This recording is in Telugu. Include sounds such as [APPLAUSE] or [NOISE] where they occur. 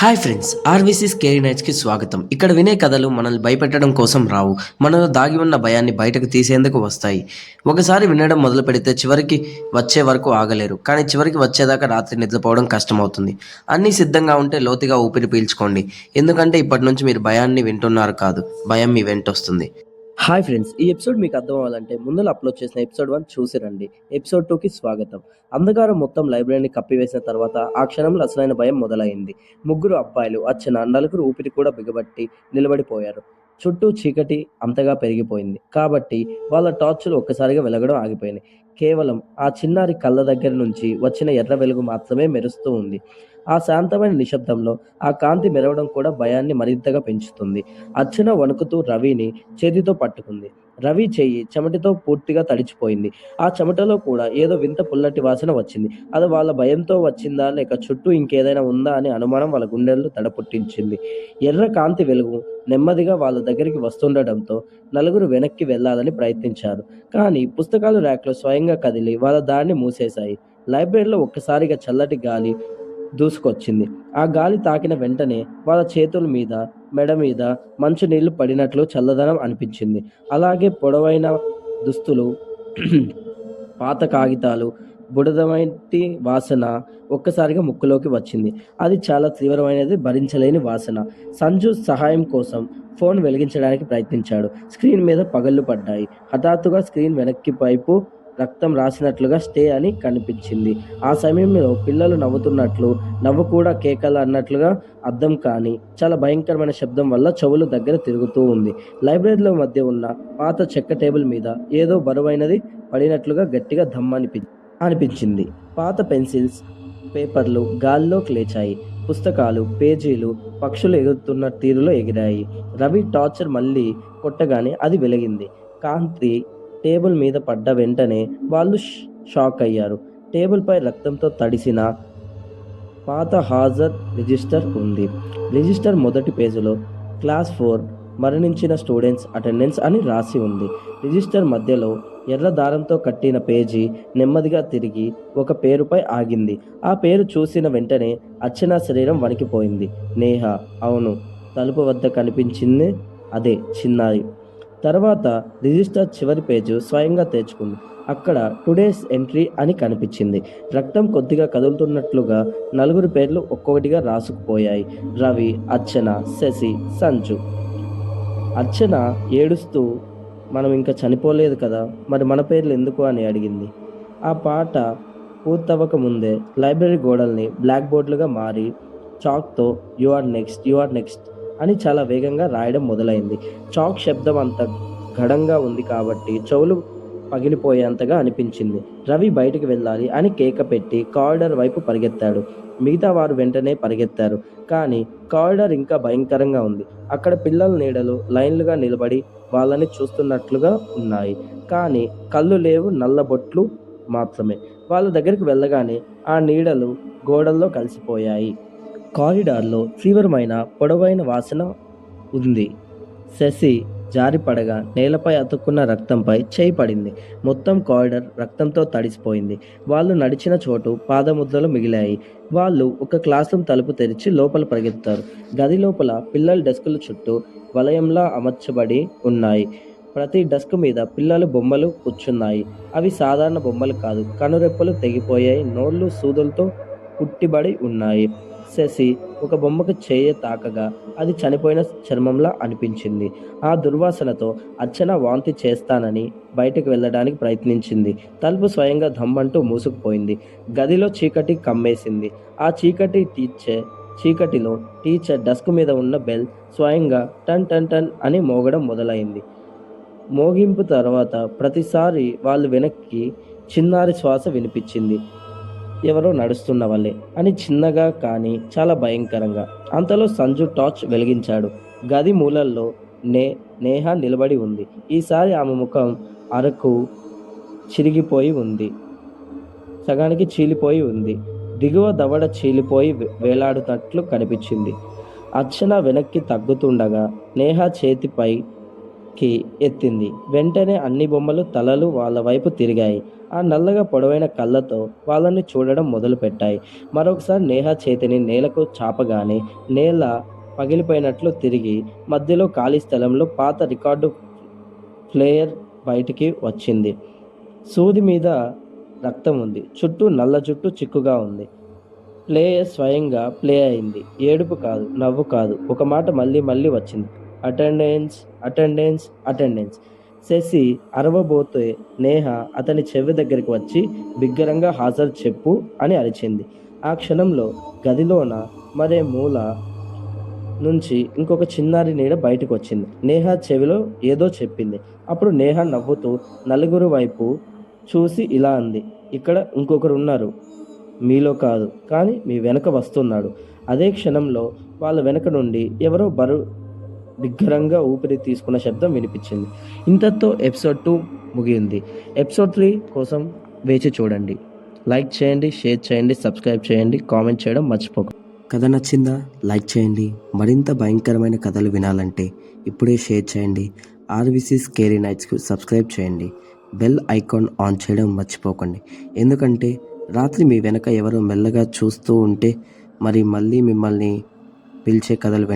హాయ్ ఫ్రెండ్స్ ఆర్వీసీ స్కేరీ నైట్స్కి స్వాగతం. ఇక్కడ వినే కథలు మనల్ని భయపెట్టడం కోసం రావు. మనలో దాగి ఉన్న భయాన్ని బయటకు తీసేందుకు వస్తాయి. ఒకసారి వినడం మొదలు పెడితే చివరికి వచ్చే వరకు ఆగలేరు. కానీ చివరికి వచ్చేదాకా రాత్రి నిద్రపోవడం కష్టమవుతుంది. అన్నీ సిద్ధంగా ఉంటే లోతుగా ఊపిరి పీల్చుకోండి. ఎందుకంటే ఇప్పటి నుంచి మీరు భయాన్ని వింటున్నారు కాదు. భయం మీ వెంట వస్తుంది హాయ్ ఫ్రెండ్స్ ఈ ఎపిసోడ్ మీకు అర్థం అవ్వాలంటే ముందులో అప్లోడ్ చేసిన ఎపిసోడ్ వన్ చూసి రండి ఎపిసోడ్ టూకి స్వాగతం. అంధకారం మొత్తం లైబ్రరీని కప్పివేసిన తర్వాత ఆ క్షణంలో అసలైన భయం మొదలైంది. ముగ్గురు అబ్బాయిలు వచ్చిన నలుగురు ఊపిరి కూడా బిగబట్టి నిలబడిపోయారు. చుట్టూ చీకటి అంతగా పెరిగిపోయింది. కాబట్టి వాళ్ళ టార్చులు ఒక్కసారిగా వెలగడం ఆగిపోయినాయి. కేవలం ఆ చిన్నారి కళ్ళ దగ్గర నుంచి వచ్చిన ఎర్ర వెలుగు మాత్రమే మెరుస్తూ ఉంది. ఆ శాంతమైన నిశ్శబ్దంలో ఆ కాంతి మెరవడం కూడా భయాన్ని మరింతగా పెంచుతుంది. అర్చన వణుకుతూ రవిని చేతితో పట్టుకుంది. రవి చెయ్యి చెమటితో పూర్తిగా తడిచిపోయింది. ఆ చెమటలో కూడా ఏదో వింత పుల్లటి వాసన వచ్చింది. అది వాళ్ళ భయంతో వచ్చిందా లేక చుట్టూ ఇంకేదైనా ఉందా అనే అనుమానం వాళ్ళ గుండెల్లో తడపుట్టించింది. ఎర్ర కాంతి వెలుగు నెమ్మదిగా వాళ్ళ దగ్గరికి వస్తుండటంతో నలుగురు వెనక్కి వెళ్ళాలని ప్రయత్నించారు. కానీ పుస్తకాలు ర్యాక్లో స్వయంగా కదిలి వాళ్ళ దారిని మూసేశాయి. లైబ్రరీలో ఒక్కసారిగా చల్లటి గాలి దూసుకొచ్చింది. ఆ గాలి తాకిన వెంటనే వాళ్ళ చేతుల మీద మెడ మీద మంచు నీళ్ళు పడినట్లు చల్లదనం అనిపించింది. అలాగే పొడవైన దుస్తులు [CLEARS THROAT] పాత కాగితాలు బుడదమైటి వాసన ఒక్కసారిగా ముక్కులోకి వచ్చింది. అది చాలా తీవ్రమైనది భరించలేని వాసన. సంజు సహాయం కోసం ఫోన్ వెలిగించడానికి ప్రయత్నించాడు. స్క్రీన్ మీద పగళ్ళు పడ్డాయి. హఠాత్తుగా స్క్రీన్ వెనక్కి వైపు రక్తం రాసినట్లుగా స్టే అని కనిపించింది. ఆ సమయంలో పిల్లలు నవ్వుతున్నట్లు నవ్వు కూడా కేకలు అన్నట్లుగా అర్థం కానీ చాలా భయంకరమైన శబ్దం వల్ల చెవులు దగ్గర తిరుగుతూ ఉంది. లైబ్రరీలో మధ్య ఉన్న పాత చెక్క టేబుల్ మీద ఏదో బరువైనది పడినట్లుగా గట్టిగా ధమ్ అనిపి అనిపించింది. పాత పెన్సిల్స్ పేపర్లు గాల్లో లేచాయి. పుస్తకాలు పేజీలు పక్షులు ఎగురుతున్న తీరులో ఎగిరాయి. రవి టార్చర్ మళ్ళీ కొట్టగానే అది వెలిగింది. కాంతి టేబుల్ మీద పడ్డ వెంటనే వాళ్ళు షాక్ అయ్యారు. టేబుల్పై రక్తంతో తడిసిన పాత హాజర్ రిజిస్టర్ ఉంది. రిజిస్టర్ మొదటి పేజీలో క్లాస్ ఫోర్ మరణించిన స్టూడెంట్స్ అటెండెన్స్ అని రాసి ఉంది. రిజిస్టర్ మధ్యలో ఎర్ర దారంతో కట్టిన పేజీ నెమ్మదిగా తిరిగి ఒక పేరుపై ఆగింది. ఆ పేరు చూసిన వెంటనే అర్చన శరీరం వణికిపోయింది. నేహ అవును తలుపు వద్ద కనిపించింది అదే చిన్నారి తర్వాత రిజిస్టర్ చివరి పేజు స్వయంగా తెచ్చుకుంది అక్కడ టుడేస్ ఎంట్రీ అని కనిపించింది. రక్తం కొద్దిగా కదులుతున్నట్లుగా నలుగురు పేర్లు ఒక్కొక్కటిగా రాసుకుపోయాయి. రవి అర్చన శశి సంజు. అర్చన ఏడుస్తూ మనం ఇంకా చనిపోలేదు కదా మరి మన పేర్లు ఎందుకు? అని అడిగింది. ఆ పాట పూర్తవ్వక ముందే లైబ్రరీ గోడల్ని బ్లాక్ బోర్డులుగా మారి చాక్తో you are next you are next అని చాలా వేగంగా రాయడం మొదలైంది. చాక్ శబ్దం అంత ఘడంగా ఉంది కాబట్టి చెవులు పగిలిపోయేంతగా అనిపించింది. రవి బయటికి వెళ్ళాలి అని కేక పెట్టి కారిడర్ వైపు పరిగెత్తాడు. మిగతా వారు వెంటనే పరిగెత్తారు. కానీ కారిడర్ ఇంకా భయంకరంగా ఉంది. అక్కడ పిల్లల నీడలు లైన్లుగా నిలబడి వాళ్ళని చూస్తున్నట్లుగా ఉన్నాయి. కానీ కళ్ళు లేవు నల్ల బొట్లు మాత్రమే. వాళ్ళ దగ్గరికి వెళ్ళగానే ఆ నీడలు గోడల్లో కలిసిపోయాయి. కారిడార్లో తీవ్రమైన పొడవైన వాసన ఉంది. శశి జారిపడగా నేలపై అతుక్కున్న రక్తంపై చేయి పడింది. మొత్తం కారిడార్ రక్తంతో తడిసిపోయింది. వాళ్ళు నడిచిన చోటు పాదముద్రలు మిగిలాయి. వాళ్ళు ఒక క్లాస్ రూమ్ తలుపు తెరిచి లోపల పరిగెత్తారు గది లోపల పిల్లల డెస్కుల చుట్టూ వలయంలా అమర్చబడి ఉన్నాయి. ప్రతి డెస్క్ మీద పిల్లలు బొమ్మలు కూర్చున్నాయి. అవి సాధారణ బొమ్మలు కాదు. కనురెప్పలు తెగిపోయాయి. నోళ్ళు సూదులతో పుట్టిబడి ఉన్నాయి. శశి ఒక బొమ్మకు చేయ తాకగా అది చనిపోయిన చర్మంలా అనిపించింది. ఆ దుర్వాసనతో అర్చన వాంతి చేస్తానని బయటకు వెళ్ళడానికి ప్రయత్నించింది. తలుపు స్వయంగా ధమ్మంటూ మూసుకుపోయింది. గదిలో చీకటి కమ్మేసింది. ఆ చీకటి టీచర్ చీకటిలో టీచర్ డస్క్ మీద ఉన్న బెల్ స్వయంగా టన్ టన్ టన్ అని మోగడం మొదలైంది. మోగింపు తర్వాత ప్రతిసారి వాళ్ళు వెనక్కి చిన్నారి శ్వాస వినిపించింది. ఎవరో నడుస్తున్న వాళ్ళే అని చిన్నగా కానీ చాలా భయంకరంగా అంతలో సంజు టార్చ్ వెలిగించాడు. గది మూలల్లో నే నేహ నిలబడి ఉంది. ఈసారి ఆమె ముఖం అరకు చిరిగిపోయి ఉంది. సగానికి చీలిపోయి ఉంది. దిగువ దవడ చీలిపోయి వే- కనిపించింది. అర్చన వెనక్కి తగ్గుతుండగా నేహ చేతిపై కి ఎత్తింది. వెంటనే అన్ని బొమ్మలు తలలు వాళ్ళ వైపు తిరిగాయి. ఆ నల్లగా పొడవైన కళ్ళతో వాళ్ళని చూడడం మొదలుపెట్టాయి. మరొకసారి నేహ చేతిని నేలకు చాపగానే నేల పగిలిపోయినట్లు తిరిగి మధ్యలో ఖాళీ స్థలంలో పాత రికార్డు ప్లేయర్ బయటికి వచ్చింది. సూది మీద రక్తం ఉంది. చుట్టూ నల్ల జుట్టు చిక్కుగా ఉంది. ప్లేయర్ స్వయంగా ప్లే అయింది. ఏడుపు కాదు నవ్వు కాదు. ఒక మాట మళ్ళీ మళ్ళీ వచ్చింది. అటెండెన్స్ అటెండెన్స్ అటెండెన్స్ శశి అరవబోతే నేహ అతని చెవి దగ్గరికి వచ్చి బిగ్గరంగా హాజరు చెప్పు అని అరిచింది. ఆ క్షణంలో గదిలోన మరే మూల నుంచి ఇంకొక చిన్నారి నీడ బయటకు వచ్చింది నేహ చెవిలో ఏదో చెప్పింది. అప్పుడు నేహ నవ్వుతూ నలుగురు వైపు చూసి ఇలా అంది. ఇక్కడ ఇంకొకరు ఉన్నారు మీలో కాదు. కానీ మీ వెనక వస్తున్నాడు. అదే క్షణంలో వాళ్ళ వెనక నుండి ఎవరో బరు బిగ్గరంగా ఊపిరి తీసుకున్న శబ్దం వినిపించింది. ఇంతతో ఎపిసోడ్ టూ ముగియింది. ఎపిసోడ్ త్రీ కోసం వేచి చూడండి. లైక్ చేయండి షేర్ చేయండి సబ్స్క్రైబ్ చేయండి కామెంట్ చేయడం మర్చిపోకండి కథ నచ్చిందా? లైక్ చేయండి. మరింత భయంకరమైన కథలు వినాలంటే ఇప్పుడే షేర్ చేయండి. ఆర్బీసీ స్కేరీ నైట్స్కు సబ్స్క్రైబ్ చేయండి. బెల్ ఐకాన్ ఆన్ చేయడం మర్చిపోకండి. ఎందుకంటే రాత్రి మీ వెనక ఎవరో మెల్లగా చూస్తూ ఉంటే మరి మళ్ళీ మిమ్మల్ని పిలిచే కథలు